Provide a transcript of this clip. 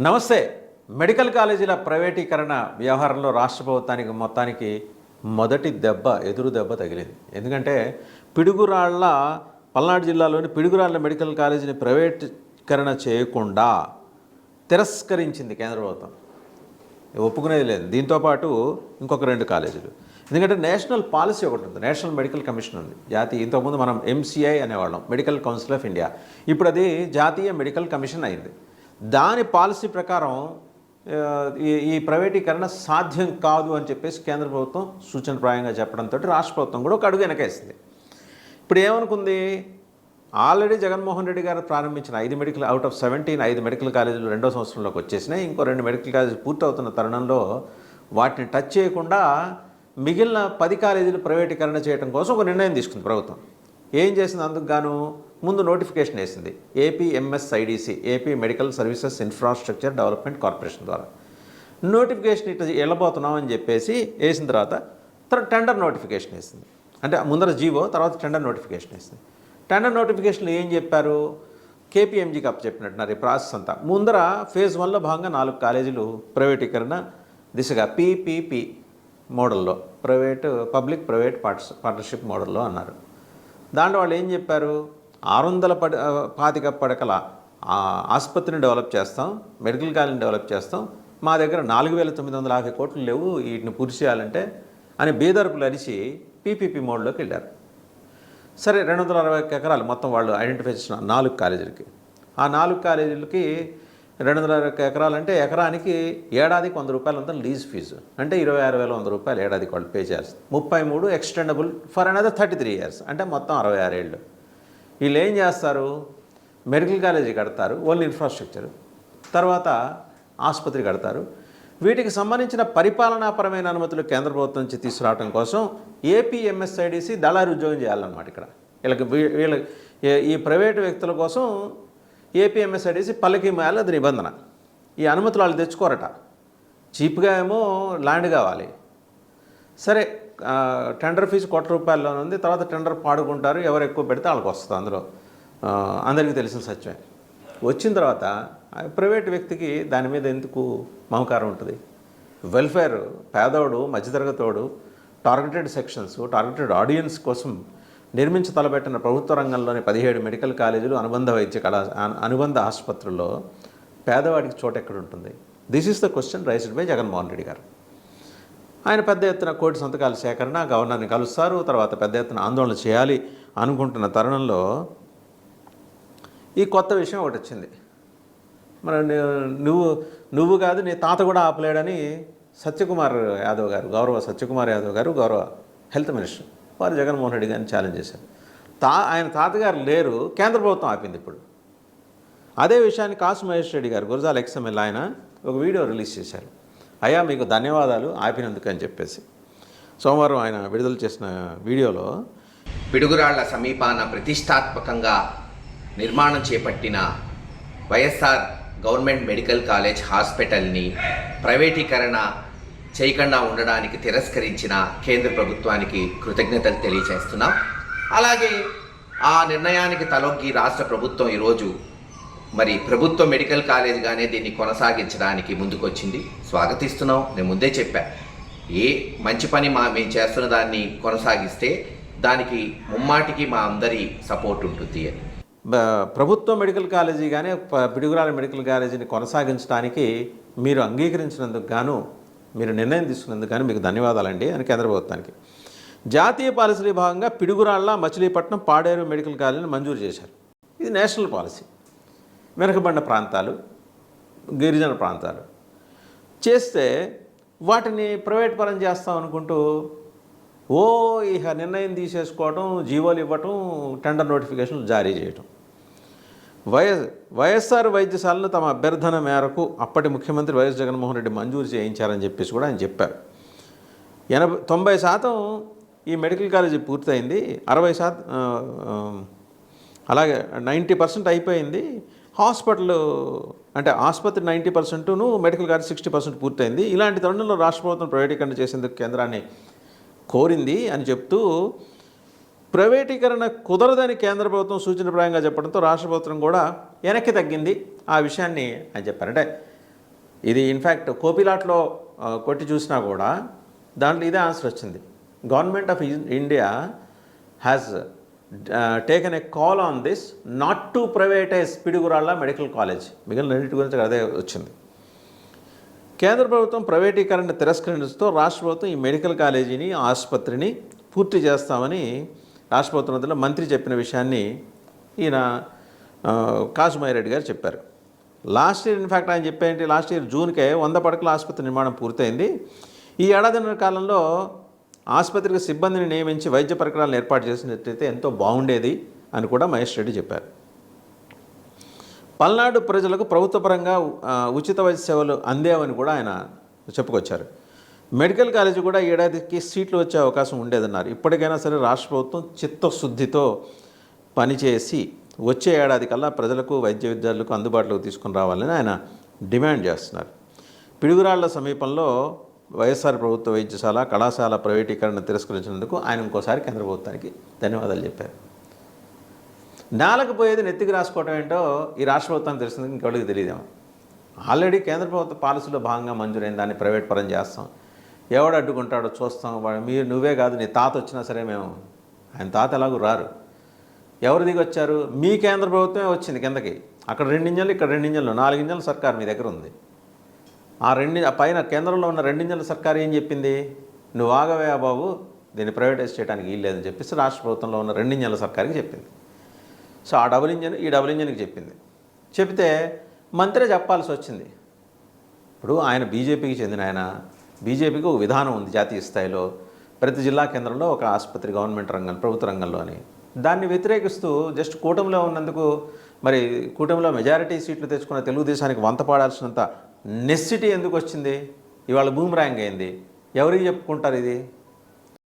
నమస్తే. మెడికల్ కాలేజీల ప్రైవేటీకరణ వ్యవహారంలో రాష్ట్ర ప్రభుత్వానికి మొత్తానికి మొదటి దెబ్బ ఎదురు దెబ్బ తగిలింది. ఎందుకంటే పిడుగురాళ్ళ పల్నాడు జిల్లాలోని పిడుగురాళ్ళ మెడికల్ కాలేజీని ప్రైవేటీకరణ చేయకుండా తిరస్కరించింది కేంద్ర ప్రభుత్వం. ఒప్పుకునేది లేదు. దీంతోపాటు ఇంకొక రెండు కాలేజీలు. ఎందుకంటే నేషనల్ పాలసీ ఒకటి ఉంది. నేషనల్ మెడికల్ కమిషన్ ఉంది. జాతీయ ఇంతకుముందు మనం MCI అనేవాళ్ళం. Medical council of India. ఇప్పుడు అది జాతీయ మెడికల్ కమిషన్ అయింది. దాని పాలసీ ప్రకారం ఈ ఈ ప్రైవేటీకరణ సాధ్యం కాదు అని చెప్పేసి కేంద్ర ప్రభుత్వం సూచనప్రాయంగా చెప్పడంతో రాష్ట్ర ప్రభుత్వం కూడా ఒక అడుగు వెనకేసింది. ఇప్పుడు ఏమనుకుంది? ఆల్రెడీ జగన్మోహన్ రెడ్డి గారు ప్రారంభించిన ఐదు మెడికల్ అవుట్ ఆఫ్ సెవెంటీన్ ఐదు మెడికల్ కాలేజీలు రెండో సంవత్సరంలోకి వచ్చేసినాయి. ఇంకో రెండు మెడికల్ కాలేజీలు పూర్తవుతున్న తరుణంలో వాటిని టచ్ చేయకుండా మిగిలిన పది కాలేజీలు ప్రైవేటీకరణ చేయడం కోసం ఒక నిర్ణయం తీసుకుంది ప్రభుత్వం. ఏం చేసింది అందుకు గాను? ముందు నోటిఫికేషన్ వేసింది. AP MSIDC AP medical services infrastructure development corporation ద్వారా. నోటిఫికేషన్ ఇట్లా వెళ్ళబోతున్నాం అని చెప్పేసి వేసిన తర్వాత తర్వాత టెండర్ నోటిఫికేషన్ వేసింది. అంటే ముందర జీవో తర్వాత టెండర్ నోటిఫికేషన్ వేసింది. టెండర్ నోటిఫికేషన్లో ఏం చెప్పారు? కేపీఎంజీకి అప్ చెప్పినట్టున్నారు ఈ ప్రాసెస్ అంతా. ముందర ఫేజ్ వన్లో భాగంగా నాలుగు కాలేజీలు ప్రైవేటీకరణ దిశగా పీపీపీ మోడల్లో private public private parts partnership మోడల్లో అన్నారు. దాంట్లో వాళ్ళు ఏం చెప్పారు? ఆరు వందల పడ పాతిక పడకల ఆసుపత్రిని డెవలప్ చేస్తాం మెడికల్ కాలేజ్ని డెవలప్ చేస్తాం. మా దగ్గర నాలుగు వేల తొమ్మిది వందల యాభై కోట్లు లేవు వీటిని పూర్తి చేయాలంటే అని బీదర్పులు అరిచి పీపీపీ మోడ్లోకి వెళ్ళారు. సరే రెండు వందల అరవై ఒక్క ఎకరాలు మొత్తం వాళ్ళు ఐడెంటిఫై చేసిన నాలుగు కాలేజీలకి. ఆ నాలుగు కాలేజీలకి రెండు వందల అరవై ఒక్క ఎకరాలు అంటే ఎకరానికి ఏడాదికి వంద రూపాయలు అంతా లీజ్ ఫీజు. అంటే ఇరవై ఆరు వేల వంద రూపాయలు ఏడాదికి వాళ్ళు పే చేస్తారు. ముప్పై మూడు extendable for another thirty three years. అంటే మొత్తం అరవై ఆరేళ్ళు వీళ్ళు ఏం చేస్తారు? మెడికల్ కాలేజీ కడతారు ఓన్లీ ఇన్ఫ్రాస్ట్రక్చర్. తర్వాత ఆసుపత్రి కడతారు. వీటికి సంబంధించిన పరిపాలనాపరమైన అనుమతులు కేంద్ర ప్రభుత్వం నుంచి తీసుకురావడం కోసం ఏపీఎంఎస్ఐడిసి దళారి ఉద్యోగం చేయాలన్నమాట ఇక్కడ. వీళ్ళకి వీ- వీళ్ళ ఈ- ఈ ప్రైవేటు వ్యక్తుల కోసం ఏపీఎంఎస్ఐడిసి పల్లకి మేల అది నిబంధన. ఈ అనుమతులు వాళ్ళు తెచ్చుకోరట. చీప్గా ఏమో ల్యాండ్ కావాలి. సరే టెండర్ ఫీజు కోట్ల రూపాయల్లో ఉంది తర్వాత టెండర్ పాడుకుంటారు ఎవరు ఎక్కువ పెడితే వాళ్ళకి వస్తుంది అందులో. అందరికీ తెలిసిన సత్యమే. వచ్చిన తర్వాత ప్రైవేట్ వ్యక్తికి దాని మీద ఎందుకు మమకారం ఉంటుంది? వెల్ఫేర్ పేదోడు మధ్యతరగతోడు టార్గెటెడ్ సెక్షన్స్ టార్గెటెడ్ ఆడియన్స్ కోసం నిర్మించి తలబెట్టిన ప్రభుత్వ రంగంలోని పదిహేడు మెడికల్ కాలేజీలు అనుబంధ వైద్య కళా అనుబంధ ఆసుపత్రుల్లో పేదవాడికి చోటు ఎక్కడ ఉంటుంది? This is the question raised by Jaganmohan Reddy గారు. ఆయన పెద్ద ఎత్తున కోటి సంతకాల సేకరణ గవర్నర్ని కలుస్తారు తర్వాత పెద్ద ఎత్తున ఆందోళన చేయాలి అనుకుంటున్న తరుణంలో ఈ కొత్త విషయం ఒకటి వచ్చింది. మరి నువ్వు నువ్వు కాదు నీ తాత కూడా ఆపలేడని సత్యకుమార్ యాదవ్ గారు గౌరవ సత్యకుమార్ యాదవ్ గారు గౌరవ హెల్త్ మినిస్టర్ వారు జగన్మోహన్ రెడ్డి గారిని ఛాలెంజ్ చేశారు. తా ఆయన తాతగారు లేరు కేంద్ర ప్రభుత్వం ఆపింది ఇప్పుడు. అదే విషయాన్ని కాసు మహేష్ రెడ్డి గారు గురజాల ఎక్స్ఎంఎల్ ఆయన ఒక వీడియో రిలీజ్ చేశారు. అయ్యా మీకు ధన్యవాదాలు ఆపినందుకు అని చెప్పేసి. సోమవారం ఆయన విడుదల చేసిన వీడియోలో పిడుగురాళ్ళ సమీపాన ప్రతిష్టాత్మకంగా నిర్మాణం చేపట్టిన వైఎస్ఆర్ గవర్నమెంట్ మెడికల్ కాలేజ్ హాస్పిటల్ని ప్రైవేటీకరణ చేయకుండా ఉండడానికి తిరస్కరించిన కేంద్ర ప్రభుత్వానికి కృతజ్ఞతలు తెలియజేస్తున్నాం. అలాగే ఆ నిర్ణయానికి తలొగ్గి రాష్ట్ర ప్రభుత్వం ఈరోజు మరి ప్రభుత్వ మెడికల్ కాలేజ్గానే దీన్ని కొనసాగించడానికి ముందుకొచ్చింది. స్వాగతిస్తున్నాం. నేను ముందే చెప్పా. ఏ మంచి పని మా మేము చేస్తున్న దాన్ని కొనసాగిస్తే దానికి ముమ్మాటికి మా అందరి సపోర్ట్ ఉంటుంది అని. ప్రభుత్వ మెడికల్ కాలేజీ కానీ పిడుగురాల మెడికల్ కాలేజీని కొనసాగించడానికి మీరు అంగీకరించినందుకు గాను మీరు నిర్ణయం తీసుకున్నందుకు గాను మీకు ధన్యవాదాలండి అని కేంద్ర ప్రభుత్వానికి జాతీయ పాలసీలో భాగంగా పిడుగురాళ్ళ మచిలీపట్నం పాడేరు మెడికల్ కాలేజీని మంజూరు చేశారు. ఇది నేషనల్ పాలసీ. వెనుకబడిన ప్రాంతాలు గిరిజన ప్రాంతాలు. చేస్తే వాటిని ప్రైవేట్ పరం చేస్తాం అనుకుంటూ ఓ ఇక నిర్ణయం తీసేసుకోవటం జీవోలు ఇవ్వటం టెండర్ నోటిఫికేషన్లు జారీ చేయటం. వైఎస్ వైఎస్ఆర్ వైద్యశాలను తమ అభ్యర్థన మేరకు అప్పటి ముఖ్యమంత్రి వైఎస్ జగన్మోహన్ రెడ్డి మంజూరు చేయించారని చెప్పేసి కూడా ఆయన చెప్పారు. ఎనభై తొంభై శాతం ఈ మెడికల్ కాలేజీ పూర్తయింది అరవై శాతం అలాగే నైంటీ పర్సెంట్ అయిపోయింది హాస్పిటల్ అంటే ఆసుపత్రి నైంటీ పర్సెంట్ను మెడికల్ కాలేజ్ సిక్స్టీ పర్సెంట్ పూర్తయింది. ఇలాంటి తరుణంలో రాష్ట్ర ప్రభుత్వం ప్రైవేటీకరణ చేసేందుకు కేంద్రాన్ని కోరింది అని చెప్తూ ప్రైవేటీకరణ కుదరదని కేంద్ర ప్రభుత్వం సూచనప్రాయంగా చెప్పడంతో రాష్ట్ర ప్రభుత్వం కూడా వెనక్కి తగ్గింది. ఆ విషయాన్ని ఆయన చెప్పారు. అంటే ఇది ఇన్ఫ్యాక్ట్ కోపిలాట్లో కొట్టి చూసినా కూడా దాంట్లో ఇదే ఆన్సర్ వచ్చింది. Government of India has taken a call on this not to privatise Piduguralla medical college మిగిలిన రెండింటి గురించి అదే వచ్చింది. కేంద్ర ప్రభుత్వం ప్రైవేటీకరణ తిరస్కరించడంతో రాష్ట్ర ప్రభుత్వం ఈ మెడికల్ కాలేజీని ఆసుపత్రిని పూర్తి చేస్తామని రాష్ట్ర ప్రభుత్వం మంత్రి చెప్పిన విషయాన్ని ఈయన ఆ, రెడ్డి గారు చెప్పారు. లాస్ట్ ఇయర్ ఇన్ఫ్యాక్ట్ ఆయన చెప్పేంటి లాస్ట్ ఇయర్ జూన్కే వంద పడకల ఆసుపత్రి నిర్మాణం పూర్తయింది. ఈ ఏడాదిన్నర కాలంలో ఆసుపత్రికి సిబ్బందిని నియమించి వైద్య పరికరాలను ఏర్పాటు చేసినట్లయితే ఎంతో బాగుండేది అని కూడా మహేష్ రెడ్డి చెప్పారు. పల్నాడు ప్రజలకు ప్రభుత్వపరంగా ఉచిత వైద్య సేవలు అందేవని కూడా ఆయన చెప్పుకొచ్చారు. మెడికల్ కాలేజీ కూడా ఏడాదికి సీట్లు వచ్చే అవకాశం ఉండేదన్నారు. ఇప్పటికైనా సరే రాష్ట్ర ప్రభుత్వం చిత్తశుద్ధితో పనిచేసి వచ్చే ఏడాది కల్లా ప్రజలకు వైద్య విద్యార్థులకు అందుబాటులోకి తీసుకుని రావాలని ఆయన డిమాండ్ చేస్తున్నారు. పిడుగురాళ్ళ సమీపంలో వైఎస్ఆర్ ప్రభుత్వ వైద్యశాల కళాశాల ప్రైవేటీకరణ తిరస్కరించినందుకు ఆయన ఇంకోసారి కేంద్ర ప్రభుత్వానికి ధన్యవాదాలు చెప్పారు. నేలకు పోయేది నెత్తికి రాసుకోవటం ఏంటో ఈ రాష్ట్ర ప్రభుత్వానికి తెలిసింది ఇంకెవరికి తెలియదేమో. ఆల్రెడీ కేంద్ర ప్రభుత్వ పాలసీలో భాగంగా మంజూరైన దాన్ని ప్రైవేట్ పరం చేస్తాం. ఎవడు అడ్డుకుంటాడో చూస్తాం. వాడు మీరు నువ్వే కాదు నీ తాత వచ్చినా సరే మేము ఆయన తాత ఎలాగూ రారు. ఎవరు దిగి వచ్చారు మీ కేంద్ర ప్రభుత్వమే వచ్చింది కిందకి. అక్కడ రెండు ఇంజన్లు ఇక్కడ రెండు ఇంజన్లు నాలుగు ఇంజన్లు సర్కార్ మీ దగ్గర ఉంది. ఆ రెండు పైన కేంద్రంలో ఉన్న రెండింజల సర్కారు ఏం చెప్పింది? నువ్వు ఆగవే ఆ బాబు దీన్ని ప్రైవేటైజ్ చేయడానికి వీల్లేదని చెప్పేసి రాష్ట్ర ప్రభుత్వంలో ఉన్న రెండింజన్ల సర్కార్కి చెప్పింది. సో ఆ డబుల్ ఇంజన్ ఈ డబుల్ ఇంజన్కి చెప్పింది. చెప్తే మంత్రే చెప్పాల్సి వచ్చింది. ఇప్పుడు ఆయన బీజేపీకి చెందిన ఆయన బీజేపీకి ఒక విధానం ఉంది జాతీయ స్థాయిలో. ప్రతి జిల్లా కేంద్రంలో ఒక ఆసుపత్రి గవర్నమెంట్ రంగం ప్రభుత్వ రంగంలోని దాన్ని వ్యతిరేకిస్తూ జస్ట్ కూటమిలో ఉన్నందుకు మరి కూటమిలో మెజారిటీ సీట్లు తెచ్చుకున్న తెలుగుదేశానికి వంత పాడాల్సినంత నెస్సిటీ ఎందుకు వచ్చింది? ఇవాళ భూమి ర్యాంక్ అయింది. ఎవరికి చెప్పుకుంటారు ఇది?